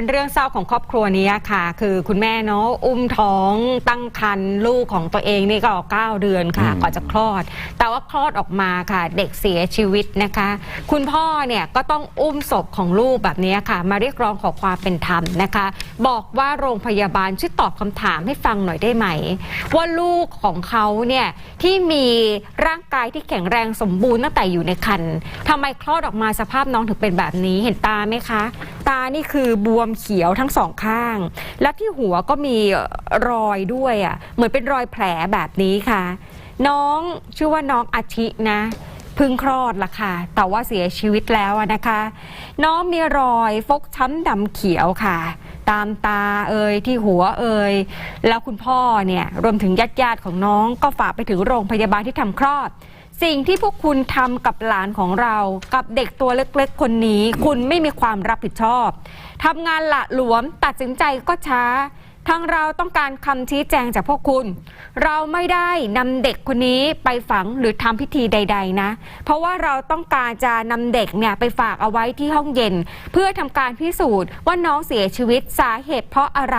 เป็นเรื่องเศร้าของครอบครัวนี้ค่ะ คือคุณแม่เนาะอุ้มท้องตั้งครรภ์ลูกของตัวเองนี่ก็เก้าเดือนค่ะอืมก่อนจะคลอด แต่ว่าคลอดออกมาค่ะ เด็กเสียชีวิตนะคะ คุณพ่อเนี่ยก็ต้องอุ้มศพของลูกแบบนี้ค่ะ มาเรียกร้องขอความเป็นธรรมนะคะ บอกว่าโรงพยาบาลช่วยตอบคำถามให้ฟังหน่อยได้ไหม ว่าลูกของเขาเนี่ยที่มีร่างกายที่แข็งแรงสมบูรณ์ตั้งแต่อยู่ในครรภ์ทำไมคลอดออกมาสภาพน้องถึงเป็นแบบนี้เห็นตาไหมคะ ตานี่คือบวมเขียวทั้งสองข้าง และที่หัวก็มีรอยด้วยอะเหมือนเป็นรอยแผลแบบนี้ค่ะ น้องชื่อว่าน้องอาทินะพึ่งคลอดละค่ะ แต่ว่าเสียชีวิตแล้วอะนะคะ น้องมีรอยฟกช้ำดำเขียวค่ะ ตามตาเอ่ยที่หัวเอ่ยแล้วคุณพ่อเนี่ยรวมถึงญาติญาติๆของน้องก็ฝากไปถึงโรงพยาบาลที่ทำคลอด สิ่งที่พวกคุณทำกับหลานของเรา กับเด็กตัวเล็กๆ คนนี้ คุณไม่มีความรับผิดชอบทำงานละหลวมตัดสินใจก็ช้า ทางเราต้องการคำชี้แจงจากพวกคุณ เราไม่ได้นำเด็กคนนี้ไปฝังหรือทำพิธีใด ๆ นะ เพราะว่าเราต้องการจะนำเด็กเนี่ยไปฝากเอาไว้ที่ห้องเย็น เพื่อทำการพิสูจน์ว่าน้องเสียชีวิตสาเหตุเพราะอะไร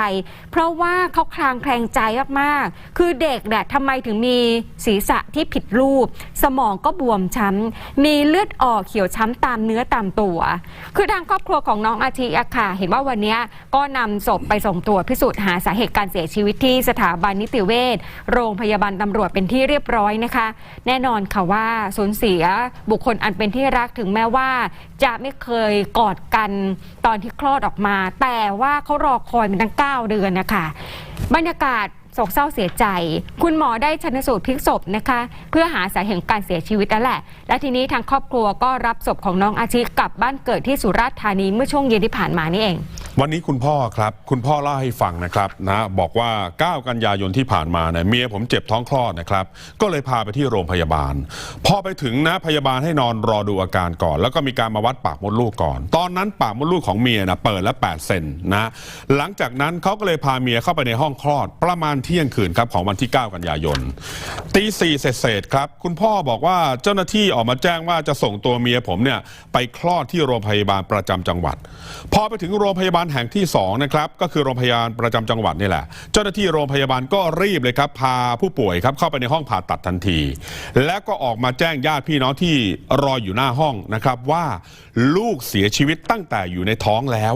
เพราะว่าเขาคลางแคลงใจมากๆ คือเด็กเนี่ยทำไมถึงมีศีรษะที่ผิดรูป สมองก็บวมช้ำมีเลือดออกเขียวช้ำตามเนื้อตามตัว คือทางครอบครัวของน้องอาทิอะค่ะเห็นว่าวันนี้ก็นำศพไปส่งตรวจพิสูจน์หาสาเหตุการเสียชีวิตที่สถาบันนิติเวชโรงพยาบาลตำรวจเป็นที่เรียบร้อยนะคะ แน่นอนค่ะว่าสูญเสียบุคคลอันเป็นที่รักถึงแม้ว่า จะไม่เคยกอดกันตอนที่คลอดออกมา แต่ว่าเขารอคอยมาตั้ง 9 เดือนนะคะ บรรยากาศโศกเศร้าเสียใจ คุณหมอได้ชันสูตรพลิกศพนะคะ เพื่อหาสาเหตุการเสียชีวิตนั่นแหละ และทีนี้ทางครอบครัวก็รับศพของน้องอาชิกลับบ้านเกิดที่สุราษฎร์ธานีเมื่อช่วงเย็นที่ผ่านมานี่เอง วันนี้คุณพ่อครับ คุณพ่อเล่าให้ฟังนะครับนะบอกว่า 9 กันยายนที่ผ่านมาเนี่ยเมียผมเจ็บท้องคลอดนะครับ ก็เลยพาไปที่โรงพยาบาล พอไปถึงนะพยาบาลให้นอนรอดูอาการก่อน แล้วก็มีการมาวัดปากมดลูกก่อน ตอนนั้นปากมดลูกของเมียนะเปิดแล้ว8เซนนะหลังจากนั้นเขาก็เลยพาเมียเข้าไปในห้องคลอด ประมาณเที่ยงคืนครับของวันที่ 9 กันยายนตีสี่เศษครับคุณพ่อบอกว่าเจ้าหน้าที่ออกมาแจ้งว่าจะส่งตัวเมียผมเนี่ยไปคลอดที่โรงพยาบาลประจำจังหวัด พอไปถึงโรงพยาบาลแห่งที่2นะครับก็คือโรงพยาบาลประจำจังหวัดนี่แหละ เจ้าหน้าที่โรงพยาบาลก็รีบเลยครับ พาผู้ป่วยครับเข้าไปในห้องผ่าตัดทันที แล้วก็ออกมาแจ้งญาติพี่น้องที่รออยู่หน้าห้องนะครับว่าลูกเสียชีวิตตั้งแต่อยู่ในท้องแล้ว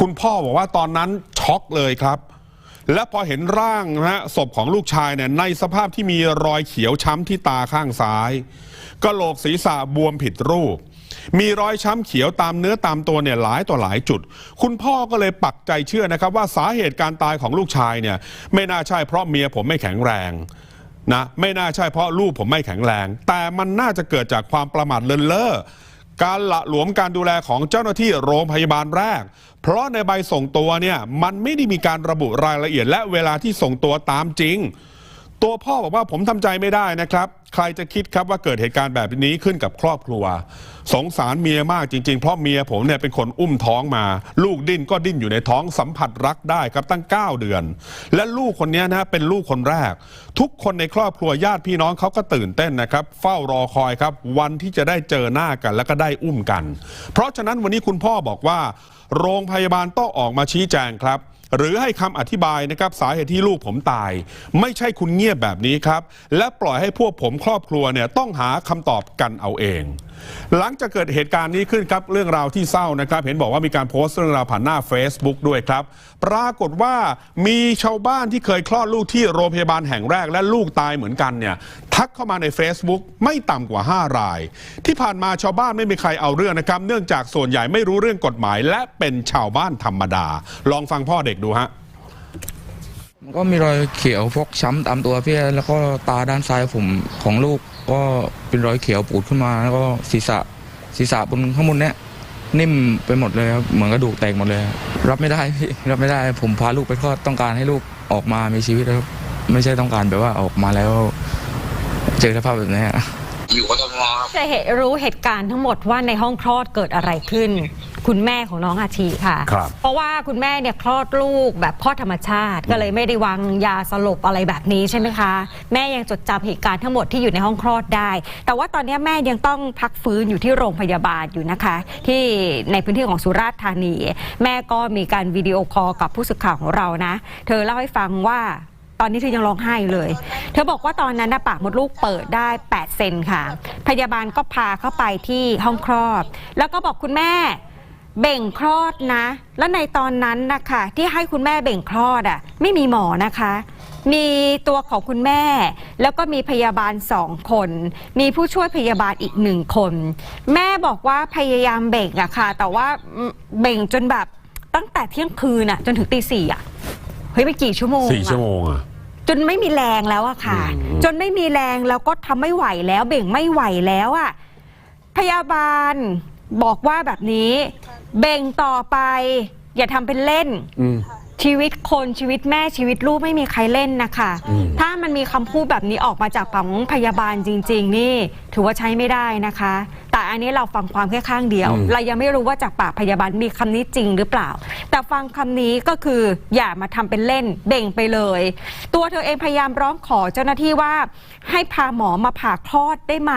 คุณพ่อบอกว่าตอนนั้นช็อกเลยครับและพอเห็นร่างนะฮะศพของลูกชายเนี่ยในสภาพที่มีรอยเขียวช้ำที่ตาข้างซ้าย กะโหลกศีรษะบวมผิดรูป มีรอยช้ำเขียวตามเนื้อตามตัวเนี่ยหลายต่อหลายจุด คุณพ่อก็เลยปักใจเชื่อนะครับ ว่าสาเหตุการตายของลูกชายเนี่ยไม่น่าใช่เพราะเมียผมไม่แข็งแรงนะไม่น่าใช่เพราะลูกผมไม่แข็งแรง แต่มันน่าจะเกิดจากความประมาทเลินเล่อการละหลวมการดูแลของเจ้าหน้าที่โรงพยาบาลแรก เพราะในใบส่งตัวเนี่ยมันไม่ได้มีการระบุรายละเอียดและเวลาที่ส่งตัวตามจริง ตัวพ่อบอกว่าผมทำใจไม่ได้นะครับ ใครจะคิดครับว่าเกิดเหตุการณ์แบบนี้ขึ้นกับครอบครัว สงสารเมียมากจริงๆ เพราะเมียผมเนี่ยเป็นคนอุ้มท้องมา ลูกดิ้นก็ดิ้นอยู่ในท้องสัมผัสรักได้ครับตั้ง 9 เดือน และลูกคนนี้นะเป็นลูกคนแรก ทุกคนในครอบครัวญาติพี่น้องเขาก็ตื่นเต้นนะครับ เฝ้ารอคอยครับ วันที่จะได้เจอหน้ากัน แล้วก็ได้อุ้มกัน เพราะฉะนั้นวันนี้คุณพ่อบอกว่า โรงพยาบาลต้องออกมาชี้แจงครับ หรือให้คำอธิบายนะครับสาเหตุที่ลูกผมตาย ไม่ใช่คุณเงียบแบบนี้ครับ และปล่อยให้พวกผมครอบครัวเนี่ยต้องหาคำตอบกันเอาเอง หลังจากเกิดเหตุการณ์นี้ขึ้นครับเรื่องราวที่เศร้านะครับ เห็นบอกว่ามีการโพสต์เรื่องราวผ่านหน้า Facebook ด้วยครับ ปรากฏว่ามีชาวบ้านที่เคยคลอดลูกที่โรงพยาบาลแห่งแรกและลูกตายเหมือนกันเนี่ยทักเข้ามาใน Facebook ไม่ต่ำกว่า 5 ราย ที่ผ่านมาชาวบ้านไม่มีใครเอาเรื่องนะครับ เนื่องจากส่วนใหญ่ไม่รู้เรื่องกฎหมาย และเป็นชาวบ้านธรรมดา ลองฟังพ่อเด็กดูฮะ ก็มีรอยเขียวพกช้ำตามตัวพี่แล้วก็ตาด้านซ้ายผมของลูกก็เป็นรอยเขียวปูดขึ้นมาแล้วก็ศีรษะศีรษะบนข้างบนเนี้ยนิ่มไปหมดเลยครับเหมือนกระดูกแตกหมดเลย รับไม่ได้พี่รับไม่ได้ผมพาลูกไปคลอดต้องการให้ลูกออกมามีชีวิตครับ ไม่ใช่ต้องการแบบว่าออกมาแล้ว เจอสภาพแบบนี้อยู่กท จะเห็นรู้เหตุการณ์ทั้งหมดว่าในห้องคลอดเกิดอะไรขึ้น คุณแม่ของน้องอาชีค่ะ ครับเพราะว่าคุณแม่เนี่ยคลอดลูกแบบคลอดธรรมชาติ ก็เลยไม่ได้วางยาสลบอะไรแบบนี้ใช่ไหมคะ แม่ยังจดจำเหตุการณ์ทั้งหมดที่อยู่ในห้องคลอดได้ แต่ว่าตอนนี้แม่ยังต้องพักฟื้นอยู่ที่โรงพยาบาลอยู่นะคะ ที่ในพื้นที่ของสุราษฎร์ธานี แม่ก็มีการวิดีโอคอลกับผู้สื่อข่าวของเรานะ เธอเล่าให้ฟังว่า ตอนนี้เธอยังร้องไห้เลย เธอบอกว่าตอนนั้นนะปากมดลูกเปิดได้ 8 เซนค่ะ พยาบาลก็พาเข้าไปที่ห้องคลอด แล้วก็บอกคุณแม่เบ่งคลอดนะ แล้วในตอนนั้นนะคะที่ให้คุณแม่เบ่งคลอดอะ ไม่มีหมอนะคะ มีตัวของคุณแม่ แล้วก็มีพยาบาลสองคน มีผู้ช่วยพยาบาลอีกหนึ่งคน แม่บอกว่าพยายามเบ่งอะค่ะ แต่ว่าเบ่งจนแบบตั้งแต่เที่ยงคืนอะจนถึงตีสี่อะเฮ้ยไปกี่ชั่วโมงสี่ชั่วโมงอะ จนไม่มีแรงแล้วอะค่ะอืมจนไม่มีแรงแล้วก็ทำไม่ไหวแล้วเบ่งไม่ไหวแล้วอะพยาบาลบอกว่าแบบนี้ เบ่งต่อไป อย่าทำเป็นเล่น อืม ชีวิตคนชีวิตแม่ชีวิตลูกไม่มีใครเล่นนะคะ อืม ถ้ามันมีคำพูดแบบนี้ออกมาจากปากของพยาบาลจริง ๆ นี่ ถือว่าใช้ไม่ได้นะคะ แต่อันนี้เราฟังความแค่ข้างเดียวอืมเรายังไม่รู้ว่าจากปากพยาบาลมีคำนี้จริงหรือเปล่า แต่ฟังคำนี้ก็คืออย่ามาทำเป็นเล่นเบ่งไปเลย ตัวเธอเองพยายามร้องขอเจ้าหน้าที่ว่า ให้พาหมอมาผ่าคลอดได้ไหม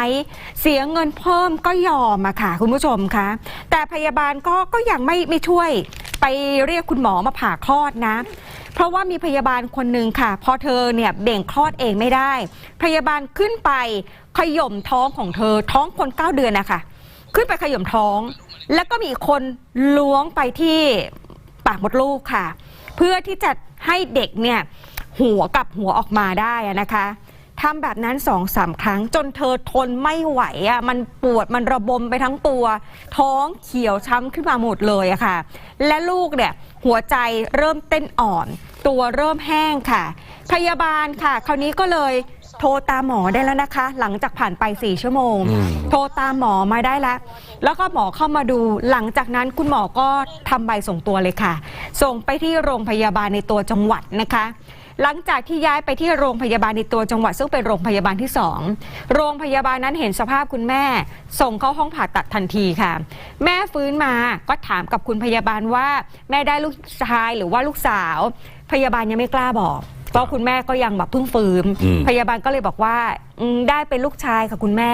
เสียเงินเพิ่มก็ยอมอะค่ะ คุณผู้ชมคะแต่พยาบาลก็ก็ยังไม่ไม่ช่วย ไปเรียกคุณหมอมาผ่าคลอดนะ เพราะว่ามีพยาบาลคนหนึ่งค่ะ พอเธอเนี่ยเบ่งคลอดเองไม่ได้ พยาบาลขึ้นไปขย่มท้องของเธอท้องคนเก้าเดือนนะคะขึ้นไปขย่มท้อง แล้วก็มีคนล้วงไปที่ปากมดลูกค่ะ เพื่อที่จะให้เด็กเนี่ยหัวกลับหัวออกมาได้นะคะ ทำแบบนั้นสองสามครั้ง จนเธอทนไม่ไหวอะมันปวดมันระบมไปทั้งตัว ท้องเขียวช้ำขึ้นมาหมดเลยอะค่ะ และลูกเนี่ยหัวใจเริ่มเต้นอ่อน ตัวเริ่มแห้งค่ะ พยาบาลค่ะ คราวนี้ก็เลยโทรตามหมอได้แล้วนะคะ หลังจากผ่านไป4ชั่วโมงอืมโทรตามหมอมาได้แล้ว แล้วก็หมอเข้ามาดู หลังจากนั้นคุณหมอก็ทำใบส่งตัวเลยค่ะ ส่งไปที่โรงพยาบาลในตัวจังหวัดนะคะ หลังจากที่ย้ายไปที่โรงพยาบาลในตัวจังหวัดซึ่งเป็นโรงพยาบาลที่ 2 โรงพยาบาลนั้นเห็นสภาพคุณแม่ ส่งเข้าห้องผ่าตัดทันทีค่ะ แม่ฟื้นมาก็ถามกับคุณพยาบาลว่า แม่ได้ลูกชายหรือว่าลูกสาว พยาบาลยังไม่กล้าบอกเพราะคุณแม่ก็ยังแบบเพิ่งฟื้นอืมพยาบาลก็เลยบอกว่าอืมได้เป็นลูกชายค่ะคุณแม่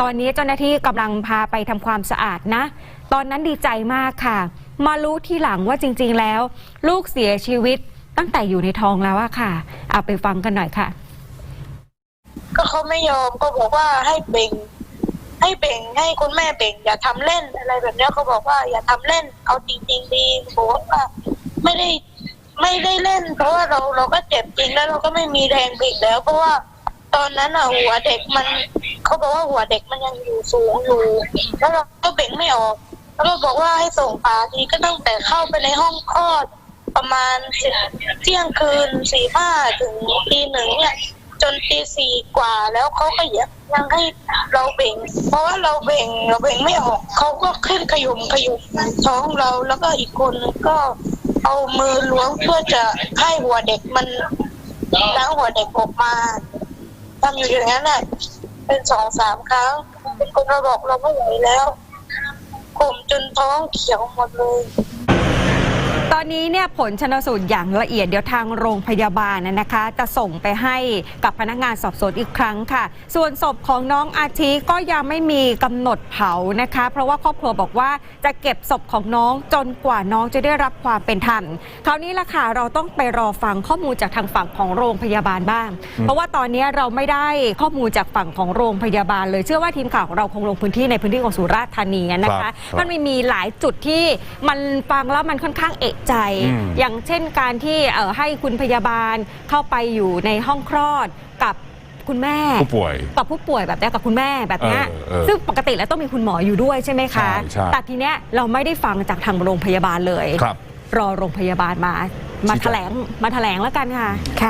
ตอนนี้เจ้าหน้าที่กำลังพาไปทำความสะอาดนะ ตอนนั้นดีใจมากค่ะ มารู้ทีหลังว่าจริง ๆ แล้ว ลูกเสียชีวิต ตั้งแต่อยู่ในท้องแล้วอะค่ะ เอาไปฟังกันหน่อยค่ะ ก็เขาไม่ยอมก็บอกว่าให้เบ่ง ให้เบ่งให้คุณแม่เบ่ง อย่าทำเล่นอะไรแบบเนี้ยเขาบอกว่าอย่าทำเล่น เอาจริงๆดีบอกว่าไม่ได้ไม่ได้เล่น เพราะว่าเราเราก็เจ็บจริงแล้วเราก็ไม่มีแรงเบ่งแล้ว เพราะว่าตอนนั้นอะหัวเด็กมันเขาบอกว่าหัวเด็กมันยังอยู่สูงอยู่แล้วเราก็เบ่งไม่ออกแล้วก็บอกว่าให้ส่งปาทีก็ตั้งแต่เข้าไปในห้องคลอด ประมาณเที่ยงคืนสี่ห้าถึงตีหนึ่งเนี่ยจนตีสี่กว่าแล้วเขาก็ยังยังให้เราเบ่ง เพราะว่าเราเบ่งเราเบ่งไม่ออกเขาก็ขึ้นขยุมขยุมท้องเราแล้วก็อีกคนก็เอามือล้วงเพื่อจะให้หัวเด็กมันล้างหัวเด็กออกมาทำอยู่อย่างนั้นแหละเป็นสองสามครั้งเป็นคนเราบอกเราไม่ไหวแล้วข่มจนท้องเขียวหมดเลย อนนี้เนี่ยผลชนสูตรอย่างละเอียดเดี๋ยวทางโรงพยาบาลนะนะคะ จะส่งไปให้กับพนักงานสอบสวนอีกครั้งค่ะ ส่วนศพของน้องอาทิก็ยังไม่มีกำหนดเผานะคะ เพราะว่าครอบครัวบอกว่าจะเก็บศพของน้องจนกว่าน้องจะได้รับความเป็นธรรมคราวนี้ล่ะค่ะเราต้องไปรอฟังข้อมูลจากทางฝั่งของโรงพยาบาลบ้าง เพราะว่าตอนนี้เราไม่ได้ข้อมูลจากฝั่งของโรงพยาบาล เลยเชื่อว่าทีมข่าวของเราคงลงพื้นที่ในพื้นที่ของสุราษฎร์ธานีนะครัคะบครับมันไม่มีหลายจุดที่มันฟังแล้วมันค่อนข้างเอกใจอืมอย่างเช่นการที่เอ่อให้คุณพยาบาลเข้าไปอยู่ในห้องคลอดกับคุณแม่ผู้ป่วยกับผู้ป่วยแบบเนี้ยกับคุณแม่แบบเนี้ยเออเออซึ่งปกติแล้วต้องมีคุณหมออยู่ด้วยใช่ไหมคะใช่ใช่แต่ทีเนี้ยเราไม่ได้ฟังจากทางโรงพยาบาลเลยครับรอโรงพยาบาลมา มาชี้แจงแถลงมาแถลงแล้วกันค่ะค่ะ